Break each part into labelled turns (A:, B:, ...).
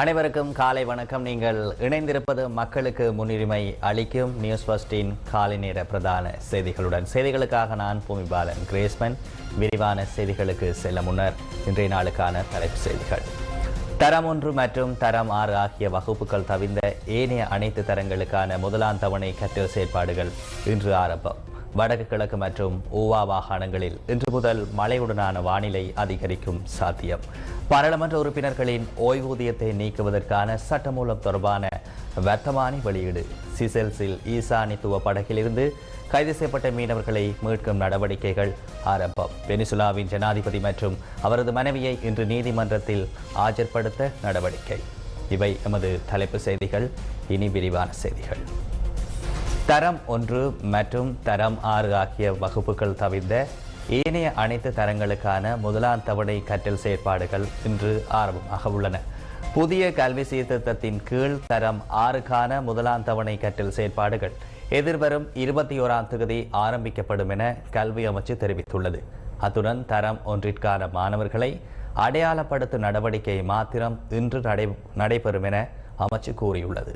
A: அனைவருக்கும் காலை வணக்கம். நீங்கள் இணைந்திருப்பது மக்களுக்கு முன்னுரிமை அளிக்கும் நியூஸ் ஃபர்ஸ்டின் காலை நேர பிரதான செய்திகளுடன். செய்திகளுக்காக நான் பூமிபாலன் கிரேஸ்மன். விரிவான செய்திகளுக்கு செல்ல முன்னர் இன்றைய நாளுக்கான தலைப்பு செய்திகள். தரம் ஒன்று மற்றும் தரம் ஆறு ஆகிய வகுப்புகள் தவிர்ந்த ஏனைய அனைத்து தரங்களுக்கான முதலாம் தவணை கற்றல் செயற்பாடுகள் இன்று ஆரம்பம். வடக்கு கிழக்கு மற்றும் ஊவா மாகாணங்களில் இன்று முதல் மழையுடனான வானிலை அதிகரிக்கும் சாத்தியம். பாராளுமன்ற உறுப்பினர்களின் ஓய்வூதியத்தை நீக்குவதற்கான சட்டமூலம் தொடர்பான வர்த்தமானி வெளியீடு. சிசெல்ஸில் ஈசானித்துவ படகிலிருந்து கைது செய்யப்பட்ட மீனவர்களை மீட்கும் நடவடிக்கைகள் ஆரம்பம். வெனிசுலாவின் ஜனாதிபதி மற்றும் அவரது மனைவியை இன்று நீதிமன்றத்தில் ஆஜர்படுத்த நடவடிக்கை. இவை எமது தலைப்பு செய்திகள். இனி விரிவான செய்திகள். தரம் ஒன்று மற்றும் தரம் ஆறு ஆகிய வகுப்புகள் தவிர்த்த ஏனைய அனைத்து தரங்களுக்கான முதலாம் தவணை கற்றல் செயற்பாடுகள் இன்று ஆரம்பமாக உள்ளன. புதிய கல்வி சீர்திருத்தத்தின் கீழ் தரம் ஆறுக்கான முதலாம் தவணை கற்றல் செயற்பாடுகள் எதிர்வரும் இருபத்தி ஓராம் தேதி ஆரம்பிக்கப்படும் என கல்வி அமைச்சு தெரிவித்துள்ளது. அத்துடன் தரம் ஒன்றிற்கான மாணவர்களை அடையாளப்படுத்தும் நடவடிக்கை மாத்திரம் இன்று நடை நடைபெறும் என அமைச்சு கூறியுள்ளது.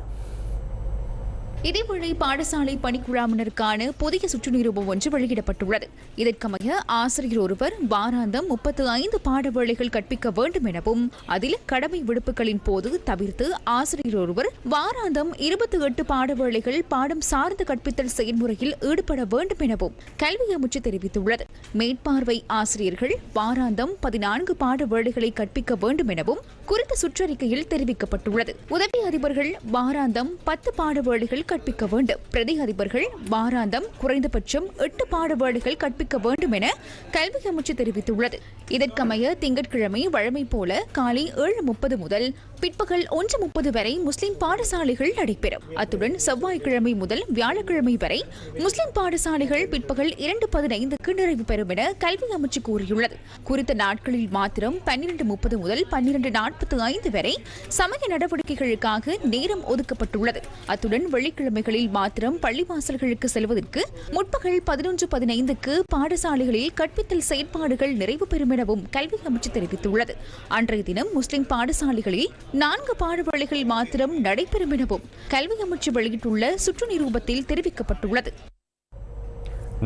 B: இதேவேளை பாடசாலை பணிக்குழாமினருக்கான புதிய சுற்றுநிரூபம் ஒன்று வெளியிடப்பட்டுள்ளது. இதற்கமைய ஆசிரியர் ஒருவர் வாராந்தம் முப்பத்து ஐந்து பாட வேளைகள் கற்பிக்க வேண்டும் எனவும் அதில் கடமை விடுப்புகளின் போது தவிர்த்து ஆசிரியர் ஒருவர் வாராந்தம் இருபத்தி எட்டு பாட வேளைகள் பாடம் சார்ந்து கற்பித்தல் செயல்முறையில் ஈடுபட வேண்டும் எனவும் கல்வி அமைச்சு தெரிவித்துள்ளது. மேற்பார்வை ஆசிரியர்கள் வாராந்தம் பதினான்கு பாட வேளைகளை கற்பிக்க வேண்டும் எனவும் குறித்த சுற்றறிக்கையில் தெரிவிக்கப்பட்டுள்ளது. உதவி அதிபர்கள் வாராந்தம் பத்து பாடவேளிகள் கற்பிக்க வேண்டும். பிரதி அதிபர்கள் வாராந்தம் குறைந்தபட்சம் எட்டு பாடவேளிகள் கற்பிக்க வேண்டும் என கல்வி அமைச்சு தெரிவித்துள்ளது. இதற்கமைய திங்கட்கிழமை வழமை போல காலை ஏழு முப்பது முதல் பிற்பகல் ஒன்று முப்பது வரை முஸ்லிம் பாடசாலைகள் நடைபெறும். அத்துடன் செவ்வாய்க்கிழமை முதல் வியாழக்கிழமை வரை முஸ்லிம் பாடசாலைகள் பிற்பகல் இரண்டு பதினைந்துக்கு நிறைவு பெறும் என கல்வி அமைச்சு கூறியுள்ளது. குறித்த நாட்களில் மாத்திரம் பன்னிரண்டு முப்பது முதல் பன்னிரண்டு நாற்பத்தி ஐந்து வரை சமய நடவடிக்கைகளுக்காக நேரம் ஒதுக்கப்பட்டுள்ளது. அத்துடன் வெள்ளிக்கிழமைகளில் மாத்திரம் பள்ளிவாசல்களுக்கு செல்வதற்கு முற்பகல் பதினொன்று பதினைந்துக்கு பாடசாலைகளில் கற்பித்தல் செயற்பாடுகள் நிறைவு பெறும் எனவும் கல்வி அமைச்சு தெரிவித்துள்ளது. அன்றைய தினம் முஸ்லிம் பாடசாலைகளில் நான்கு பாடவழிகள் மாத்திரம் நடைபெறும் எனவும் கல்வி அமைச்சு வெளியிட்டுள்ள சுற்று நிரூபத்தில் தெரிவிக்கப்பட்டுள்ளது.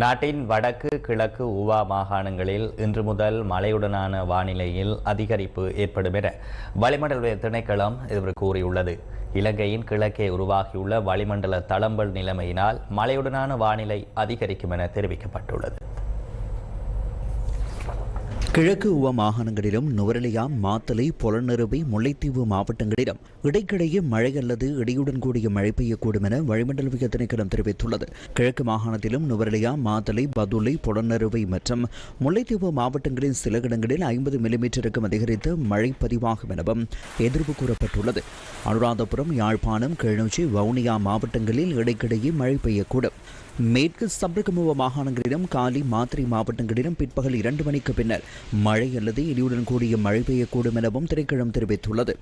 A: நாட்டின் வடக்கு கிழக்கு உவா மாகாணங்களில் இன்று முதல் மழையுடனான வானிலையில் அதிகரிப்பு ஏற்படும் என வளிமண்டல திணைக்களம் இவர் கூறியுள்ளது. இலங்கையின் கிழக்கே உருவாகியுள்ள வளிமண்டல தளம்பல் நிலைமையினால் மழையுடனான வானிலை அதிகரிக்கும் என தெரிவிக்கப்பட்டுள்ளது.
C: கிழக்கு உவ மாகாணங்களிலும் நுவரெலியா மாத்தலை பொலனறுவை முல்லைத்தீவு மாவட்டங்களிலும் இடைக்கிடையே மழை அல்லது இடியுடன் கூடிய மழை பெய்யக்கூடும் என வளிமண்டலவிய திணைக்களம் தெரிவித்துள்ளது. கிழக்கு மாகாணத்திலும் நுவரெலியா மாத்தலை பதுளை பொலனறுவை மற்றும் முல்லைத்தீவு மாவட்டங்களின் சில இடங்களில் ஐம்பது மில்லிமீட்டருக்கும் அதிகரித்து மழை பதிவாகும் எனவும் எதிர்ப்பு கூறப்பட்டுள்ளது. அனுராதபுரம் யாழ்ப்பாணம் கிளிநொச்சி வவுனியா மாவட்டங்களில் இடைக்கிடையே மழை பெய்யக்கூடும். மேற்கு சப்ரகமுவ மாகாணங்களிலும் காலி மாத்திரை மாவட்டங்களிலும் பிற்பகல் இரண்டு மணிக்கு பின்னர் மழை அல்லது இடியுடன் கூடிய மழை பெய்யக்கூடும் எனவும் திரைக்கிழம் தெரிவித்துள்ளது.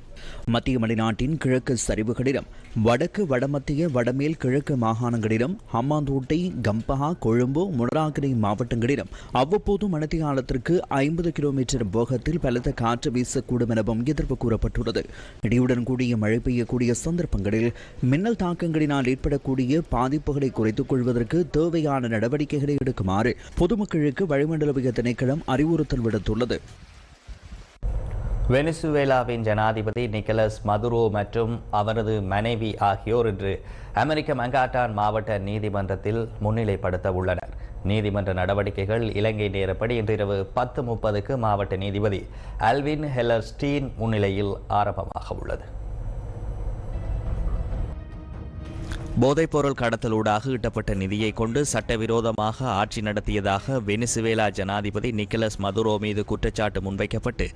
C: மத்திய மலைநாட்டின் கிழக்கு சரிவுகளிலும் வடக்கு வடமத்திய வடமேல் கிழக்கு மாகாணங்களிலும் ஹம்மாந்தோட்டை கம்பஹா கொழும்பு முனராகரை மாவட்டங்களிலும் அவ்வப்போது மணித்தியாலத்திற்கு ஐம்பது கிலோமீட்டர் வேகத்தில் பலத்த காற்று வீசக்கூடும் எனவும் எதிர்ப்பு கூறப்பட்டுள்ளது. இடியுடன் கூடிய மழை பெய்யக்கூடிய சந்தர்ப்பங்களில் மின்னல் தாக்கங்களினால் ஏற்படக்கூடிய பாதிப்புகளை குறைத்துக் கொள்வதற்கு தேவையான நடவடிக்கைகளை எடுக்குமாறு பொதுமக்களுக்கு வளிமண்டலவிய திணைக்களம் அறிவுறுத்தல் விடுத்துள்ளது.
A: வெனிசுவேலாவின் ஜனாதிபதி நிக்கலஸ் மதுரோ மற்றும் அவரது மனைவி ஆகியோர் இன்று அமெரிக்க மங்காட்டான் மாவட்ட நீதிமன்றத்தில் முன்னிலைப்படுத்த உள்ளனர் நீதிமன்ற நடவடிக்கைகள் இலங்கை நேரப்படி இன்று இரவு பத்து முப்பதுக்கு மாவட்ட நீதிபதி அல்வின் ஹெல்லர் ஸ்டீன் முன்னிலையில் ஆரம்பமாக உள்ளது போதைப்பொருள் கடத்தலூடாக ஈட்டப்பட்ட நிதியை கொண்டு சட்டவிரோதமாக ஆட்சி நடத்தியதாக வெனிசுவேலா ஜனாதிபதி நிக்கலஸ் மதுரோ மீது குற்றச்சாட்டு முன்வைக்கப்பட்டு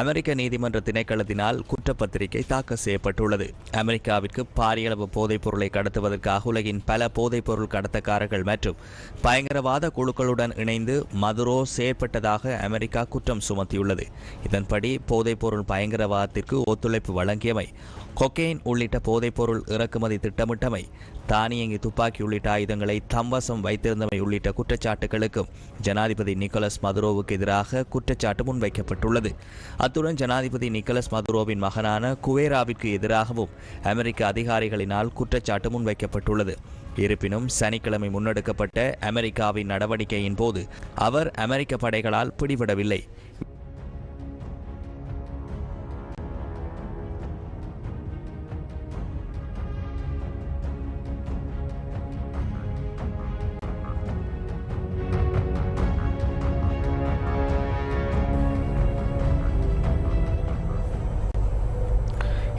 A: அமெரிக்க நீதிமன்ற திணைக்களத்தினால் குற்றப்பத்திரிகை தாக்கல் செய்யப்பட்டுள்ளது. அமெரிக்காவிற்கு பாரியளவு போதைப்பொருளை கடத்துவதற்காக உலகின் பல போதைப்பொருள் கடத்தக்காரர்கள் மற்றும் பயங்கரவாத குழுக்களுடன் இணைந்து மதுரோ செயற்பட்டதாக அமெரிக்கா குற்றம் சுமத்தியுள்ளது. இதன்படி போதைப்பொருள் பயங்கரவாதத்திற்கு ஒத்துழைப்பு வழங்கியமை கொக்கெயின் உள்ளிட்ட போதைப்பொருள் இறக்குமதி திட்டமிட்டமை தானியங்கி துப்பாக்கி உள்ளிட்ட ஆயுதங்களை தம்வசம் வைத்திருந்தமை உள்ளிட்ட குற்றச்சாட்டுகளுக்கும் ஜனாதிபதி நிக்கோலஸ் மதுரோவுக்கு எதிராக குற்றச்சாட்டு முன்வைக்கப்பட்டுள்ளது. அத்துடன் ஜனாதிபதி நிக்கோலஸ் மதுரோவின் மகனான குவேராவிற்கு எதிராகவும் அமெரிக்க அதிகாரிகளினால் குற்றச்சாட்டு முன்வைக்கப்பட்டுள்ளது. இருப்பினும் சனிக்கிழமை முன்னெடுக்கப்பட்ட அமெரிக்காவின் நடவடிக்கையின் போது அவர் அமெரிக்க படைகளால் பிடிபடவில்லை.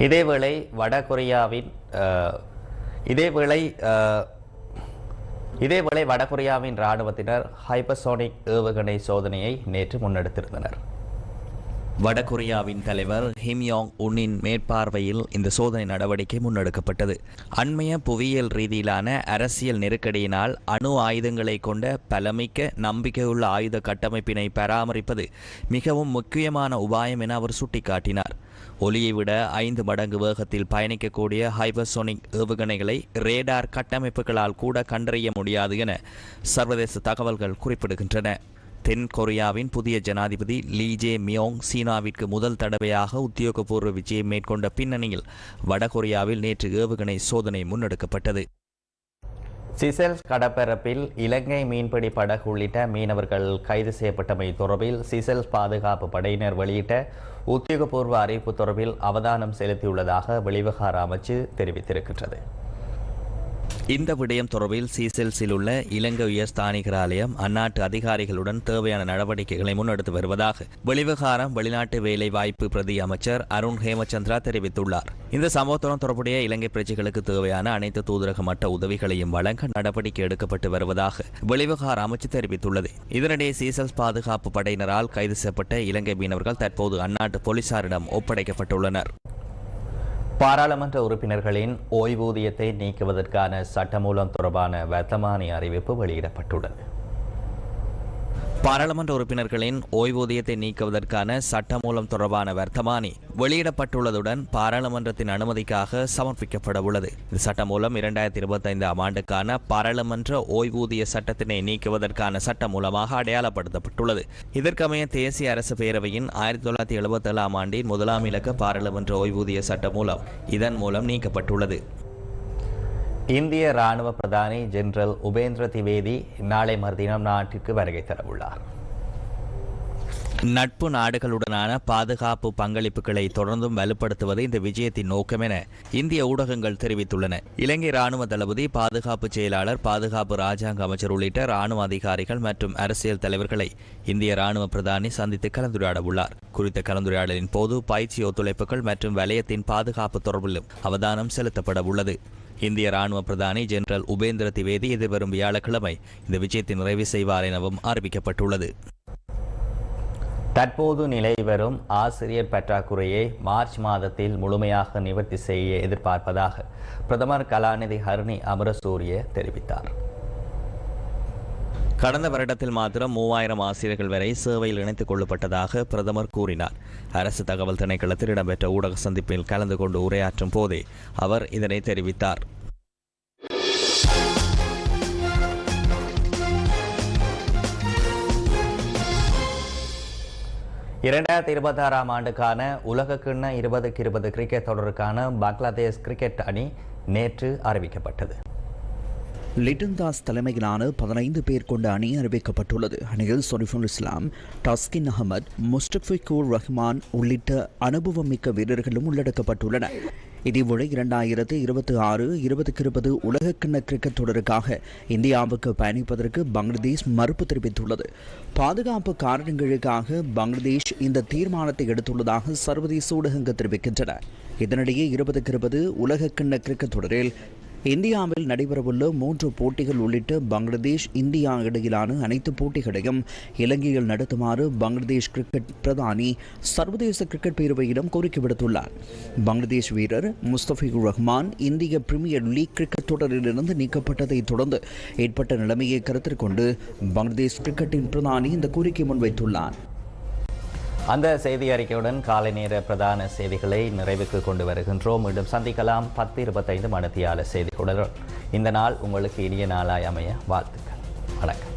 A: இதேவேளை வடகொரியாவின் இதேவேளை இதேவேளை வடகொரியாவின் இராணுவத்தினர் ஹைப்பர்சோனிக் ஏவுகணை சோதனையை நேற்று முன்னெடுத்திருந்தனர். வடகொரியாவின் தலைவர் ஹிம்யாங் உன்னின் மேற்பார்வையில் இந்த சோதனை நடவடிக்கை முன்னெடுக்கப்பட்டது. அண்மைய புவியியல் ரீதியிலான அரசியல் நெருக்கடியினால் அணு ஆயுதங்களை கொண்ட பலமிக்க நம்பிக்கையுள்ள ஆயுத கட்டமைப்பினை பராமரிப்பது மிகவும் முக்கியமான உபாயம் என அவர் சுட்டிக்காட்டினார். ஒலியை விட ஐந்து மடங்கு வேகத்தில் பயணிக்கக்கூடிய ஹைபர்சோனிக் ஏவுகணைகளை ரேடார் கட்டமைப்புகளால் கூட கண்டறிய முடியாது என சர்வதேச தகவல்கள் குறிப்பிடுகின்றன. தென் கொரியாவின் புதிய ஜனாதிபதி லீ ஜே மியோங் சீனாவிற்கு முதல் தடவையாக உத்தியோகபூர்வ விஜயம் மேற்கொண்ட பின்னணியில் வடகொரியாவில் நேற்று ஏவுகணை சோதனை முன்னெடுக்கப்பட்டது. சிசெல்ஸ் கடற்பரப்பில் இலங்கை மீன்பிடி படகு உள்ளிட்ட மீனவர்கள் கைது செய்யப்பட்டமை தொடர்பில் சிசெல்ஸ் பாதுகாப்பு படையினர் வெளியிட்ட உத்தியோகபூர்வ அறிவிப்பு தொடர்பில் அவதானம் செலுத்தியுள்ளதாக வெளிவகார அமைச்சு தெரிவித்திருக்கின்றது. இந்த விடயம் தொடர்பில் சீசெல்ஸில் உள்ள இலங்கை உயர்ஸ்தானிகர் ஆலயம் அந்நாட்டு அதிகாரிகளுடன் தேவையான நடவடிக்கைகளை முன்னெடுத்து வருவதாக வெளிவிகாரம் வெளிநாட்டு வேலை வாய்ப்பு பிரதி அமைச்சர் அருண் ஹேமச்சந்திரா தெரிவித்துள்ளார். இந்த சம்பவத்துடன் தொடர்புடைய இலங்கை பிரஜைகளுக்கு தேவையான அனைத்து தூதரக மட்ட உதவிகளையும் வழங்க நடவடிக்கை எடுக்கப்பட்டு வருவதாக வெளிவிகார அமைச்சு தெரிவித்துள்ளது. இதனிடையே சீசல்ஸ் பாதுகாப்பு படையினரால் கைது செய்யப்பட்ட இலங்கை மீனவர்கள் தற்போது அந்நாட்டு போலீசாரிடம் ஒப்படைக்கப்பட்டுள்ளனர். பாராளுமன்ற உறுப்பினர்களின் ஓய்வூதியத்தை நீக்குவதற்கான சட்டமூலம் தொடர்பான வர்த்தமானி அறிவிப்பு வெளியிடப்பட்டுள்ளது. பாராளுமன்ற உறுப்பினர்களின் ஓய்வூதியத்தை நீக்குவதற்கான சட்டமூலம் தொடர்பான வர்த்தமானி வெளியிடப்பட்டுள்ளதுடன் பாராளுமன்றத்தின் அனுமதிக்காக சமர்ப்பிக்கப்பட உள்ளது. இந்த சட்டமூலம் இரண்டாயிரத்தி இருபத்தைந்தாம் ஆண்டுக்கான பாராளுமன்ற ஓய்வூதிய சட்டத்தினை நீக்குவதற்கான சட்டமூலமாக அடையாளப்படுத்தப்பட்டுள்ளது. இதற்கமைய தேசிய அரசு பேரவையின் ஆயிரத்தி தொள்ளாயிரத்தி எழுபத்தேழாம் ஆண்டின் முதலாம் இலக்க பாராளுமன்ற ஓய்வூதிய சட்ட மூலம் இதன் மூலம் நீக்கப்பட்டுள்ளது. இந்திய ராணுவ பிரதானி ஜெனரல் உபேந்திர திவேதி நாளை மறுதினம் நாட்டிற்கு வருகை தரவுள்ளார். நட்பு நாடுகளுடனான பாதுகாப்பு பங்களிப்புகளை தொடர்ந்தும் வலுப்படுத்துவது இந்த விஜயத்தின் நோக்கம் என இந்திய ஊடகங்கள் தெரிவித்துள்ளன. இலங்கை ராணுவ தளபதி பாதுகாப்பு செயலாளர் பாதுகாப்பு ராஜாங்க அமைச்சர் உள்ளிட்ட ராணுவ அதிகாரிகள் மற்றும் அரசியல் தலைவர்களை இந்திய ராணுவ பிரதானி சந்தித்து கலந்துரையாட உள்ளார் குறித்த கலந்துரையாடலின் போது பயிற்சி ஒத்துழைப்புகள் மற்றும் வலயத்தின் பாதுகாப்பு தொடர்பிலும் அவதானம் செலுத்தப்பட உள்ளது இந்திய ராணுவ பிரதானி ஜெனரல் உபேந்திர திவேதி எதிர்வரும் வியாழக்கிழமை இந்த விஜயத்தை நிறைவு செய்வார் எனவும் அறிவிக்கப்பட்டுள்ளது. தற்போது நிலை வரும் ஆசிரியர் பற்றாக்குறையை மார்ச் மாதத்தில் முழுமையாக நிவர்த்தி செய்ய எதிர்பார்ப்பதாக பிரதமர் கலாநிதி ஹர்னி அமரசூரிய தெரிவித்தார். கடந்த வருடத்தில் மாத்திரம் மூவாயிரம் ஆசிரியர்கள் வரை சேவையில் இணைத்துக் கொள்ளப்பட்டதாக பிரதமர் கூறினார். அரசு தகவல் திணைக்களத்தில் இடம்பெற்ற ஊடக சந்திப்பில் கலந்து கொண்டு உரையாற்றும் போதே அவர் இதனை தெரிவித்தார். இரண்டாயிரத்தி இருபத்தாறாம் ஆண்டுக்கான உலகக்கிண்ண இருபதுக்கு இருபது கிரிக்கெட் தொடருக்கான பங்களாதேஷ் கிரிக்கெட் அணி நேற்று அறிவிக்கப்பட்டது.
C: லிட்டன் தாஸ் தலைமையிலான பதினைந்து பேர் கொண்ட அணி அறிவிக்கப்பட்டுள்ளது. அணியில் சொரிஃபுல் இஸ்லாம் டஸ்கின் அகமது முஸ்டபிகூர் ரஹ்மான் உள்ளிட்ட அனுபவமிக்க வீரர்களும் உள்ளடக்கப்பட்டுள்ளனர் இதேவேளை இரண்டாயிரத்து இருபத்தி ஆறு இருபதுக்கு இருபது உலகக்கிண்ண கிரிக்கெட் தொடருக்காக இந்தியாவுக்கு பயணிப்பதற்கு பங்களாதேஷ் மறுப்பு தெரிவித்துள்ளது. பாதுகாப்பு காரணங்களுக்காக பங்களாதேஷ் இந்த தீர்மானத்தை எடுத்துள்ளதாக சர்வதேச ஊடகங்கள் தெரிவிக்கின்றன. இதனிடையே இருபதுக்கு இருபது உலகக்கிண்ண கிரிக்கெட் தொடரில் இந்தியாவில் நடைபெறவுள்ள மூன்று போட்டிகள் உள்ளிட்ட பங்களாதேஷ் இந்தியா இடையிலான அனைத்து போட்டிகளையும் இலங்கையில் நடத்துமாறு பங்களாதேஷ் கிரிக்கெட் பிரதானி சர்வதேச கிரிக்கெட் பேரவையிடம் கோரிக்கை விடுத்துள்ளார். பங்களாதேஷ் வீரர் முஸ்தபிகுர் ரஹ்மான் இந்திய பிரீமியர் லீக் கிரிக்கெட் தொடரிலிருந்து நீக்கப்பட்டதை தொடர்ந்து ஏற்பட்ட நிலைமையை கருத்தில் கொண்டு பங்களாதேஷ் கிரிக்கெட்டின் பிரதானி இந்த கோரிக்கை முன்வைத்துள்ளார்.
A: அந்த செய்தி அறிக்கையுடன் காலை நேர பிரதான செய்திகளை நிறைவுக்கு கொண்டு வருகின்றோம். மீண்டும் சந்திக்கலாம். பத்து இருபத்தைந்து மணித்தியால செய்திகளுடன் இந்த நாள் உங்களுக்கு இனிய நாளாய் அமைய வாழ்த்துக்கள். வணக்கம்.